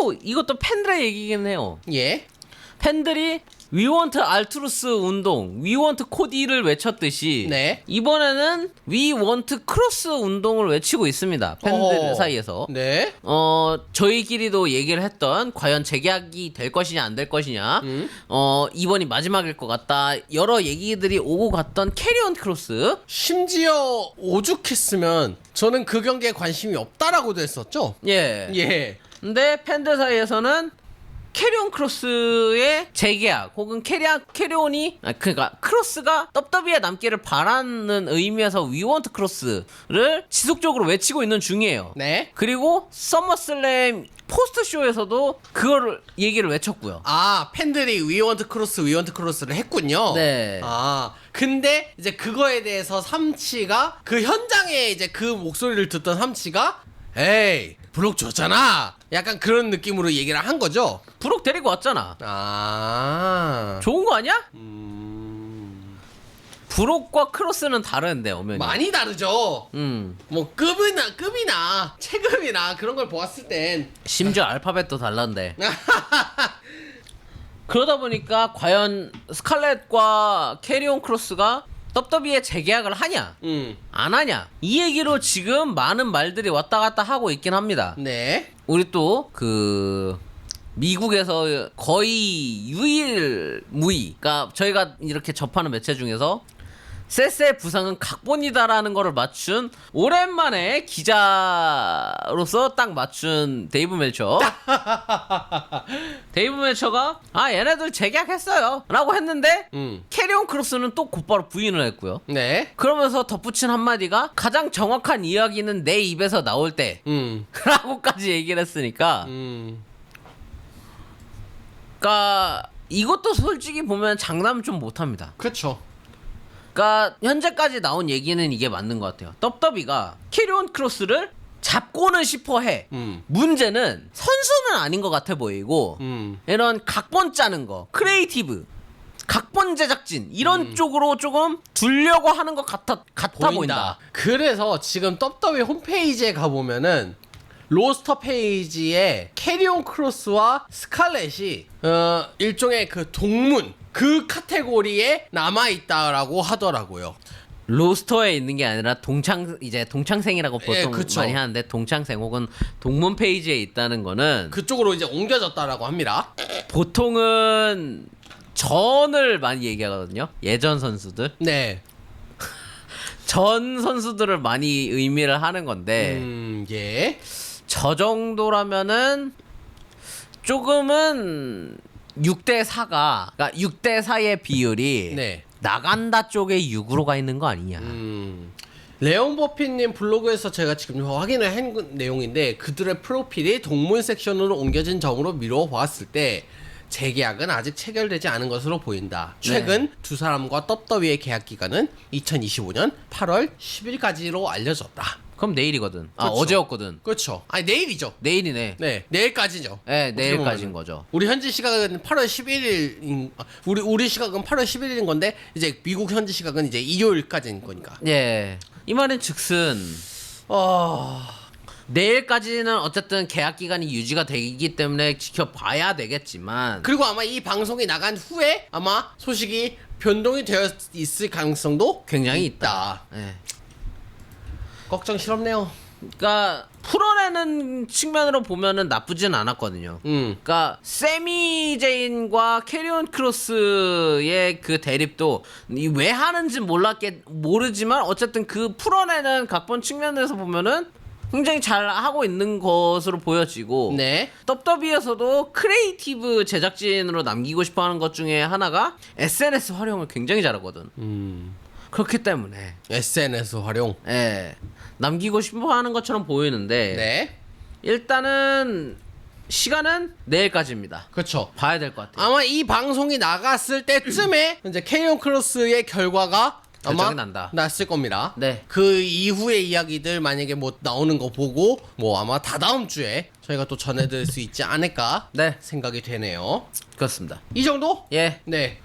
또 이것도 팬들의 얘기긴 해요. 예. 팬들이 위원트 알투루스 운동, 위원트 코디를 외쳤듯이 네. 이번에는 위원트 크로스 운동을 외치고 있습니다. 팬들 어. 사이에서. 네. 어 저희끼리도 얘기를 했던 과연 재계약이 될 것이냐 안 될 것이냐 음. 어 이번이 마지막일 것 같다 여러 얘기들이 오고 갔던 캐리온 크로스 심지어 오죽했으면 저는 그 경기에 관심이 없다라고도 했었죠. 예 예. 근데 팬들 사이에서는 캐리온 크로스의 재계약 혹은 캐리아, 캐리온이 아, 그러니까 크로스가 떡더비에 남기를 바라는 의미에서 위원트 크로스를 지속적으로 외치고 있는 중이에요. 네. 그리고 서머슬램 포스트 쇼에서도 그거를 얘기를 외쳤고요. 아 팬들이 위원트 크로스 위원트 크로스를 했군요. 네. 아 근데 이제 그거에 대해서 삼치가 그 현장에 이제 그 목소리를 듣던 삼치가 에이 블록 줬잖아. 약간 그런 느낌으로 얘기를 한 거죠. 브록 데리고 왔잖아. 아 좋은 거 아니야? 음, 브록과 크로스는 다른데 엄연히. 많이 다르죠. 음. 뭐 급이나 급이나 체급이나 그런 걸 보았을 땐 심지어 알파벳도 달랐는데. 그러다 보니까 과연 스칼렛과 캐리온 크로스가 떡더비에 재계약을 하냐 음. 안 하냐 이 얘기로 지금 많은 말들이 왔다 갔다 하고 있긴 합니다. 네. 우리 또 그 미국에서 거의 유일무이 그러니까 저희가 이렇게 접하는 매체 중에서 세세의 부상은 각본이다라는 거를 맞춘 오랜만에 기자로서 딱 맞춘 데이브 멜처 데이브 멜처가 아 얘네들 재계약했어요 라고 했는데 음. 캐리온 크로스는 또 곧바로 부인을 했고요 네. 그러면서 덧붙인 한마디가 가장 정확한 이야기는 내 입에서 나올 때 음. 라고까지 얘기를 했으니까 음. 그러니까 이것도 솔직히 보면 장담 좀 못합니다. 그렇죠. 그러니까 현재까지 나온 얘기는 이게 맞는 것 같아요. 떡더비가 캐리온 크로스를 잡고는 싶어 해. 음. 문제는 선수는 아닌 것 같아 보이고 음. 이런 각본 짜는 거, 크리에이티브, 각본 제작진 이런 쪽으로 조금 두려고 하는 것 같아 같아 보인다. 그래서 지금 떡더비 홈페이지에 가보면은 로스터 페이지에 캐리온 크로스와 스칼렛이 어 일종의 그 동문 그 카테고리에 남아 있다라고 하더라고요. 로스터에 있는 게 아니라 동창 이제 동창생이라고 예, 보통 그쵸. 많이 하는데 동창생 혹은 동문 페이지에 있다는 거는 그쪽으로 이제 옮겨졌다라고 합니다. 보통은 전을 많이 얘기하거든요. 예전 선수들. 네. 전 선수들을 많이 의미를 하는 건데 음, 예. 저 정도라면은 조금은 6대 4가 그러니까 6대 4의 비율이 네. 나간다 쪽에 6으로 가 있는 거 아니냐. 음. 레온 버피님 블로그에서 제가 지금 확인을 한 내용인데 그들의 프로필이 동문 섹션으로 옮겨진 점으로 미루어 보았을 때 재계약은 아직 체결되지 않은 것으로 보인다. 최근 두 사람과 떡더위의 계약 기간은 2025년 8월 10일까지로 알려졌다. 그럼 내일이거든. 아, 그렇죠. 어제였거든. 그렇죠. 아니 내일이죠. 내일이네. 네, 내일까지죠. 네, 내일까지인 보면은. 거죠. 우리 현지 시각은 8월 11일 우리 우리 시각은 8월 11일인 건데 이제 미국 현지 시각은 이제 일요일까지인 거니까. 예. 이 말은 즉슨 어... 내일까지는 어쨌든 계약 기간이 유지가 되기 때문에 지켜봐야 되겠지만 그리고 아마 이 방송이 나간 후에 아마 소식이 변동이 되어 있을 가능성도 굉장히 있다. 예. 걱정스럽네요. 그러니까 풀어내는 측면으로 보면은 나쁘진 않았거든요. 음. 그러니까 세미 제인과 캐리온 크로스의 그 대립도 이 왜 하는지 몰랐겠 모르지만 어쨌든 그 풀어내는 각본 측면에서 보면은 굉장히 잘 하고 있는 것으로 보여지고 네. 떡더비에서도 크리에이티브 제작진으로 남기고 싶어하는 것 중에 하나가 SNS 활용을 굉장히 잘하거든. 음. 그렇기 때문에 SNS 활용. 예 남기고 싶어 하는 것처럼 보이는데 네. 일단은 시간은 내일까지입니다. 그렇죠. 봐야 될 것 같아요. 아마 이 방송이 나갔을 때쯤에 이제 캐리온 크로스의 결과가 아마 결정이 난다. 났을 겁니다. 네. 그 이후의 이야기들 만약에 뭐 나오는 거 보고 뭐 아마 다 다음 주에 저희가 또 전해드릴 수 있지 않을까 네 생각이 되네요. 그렇습니다. 이 정도? 예 네.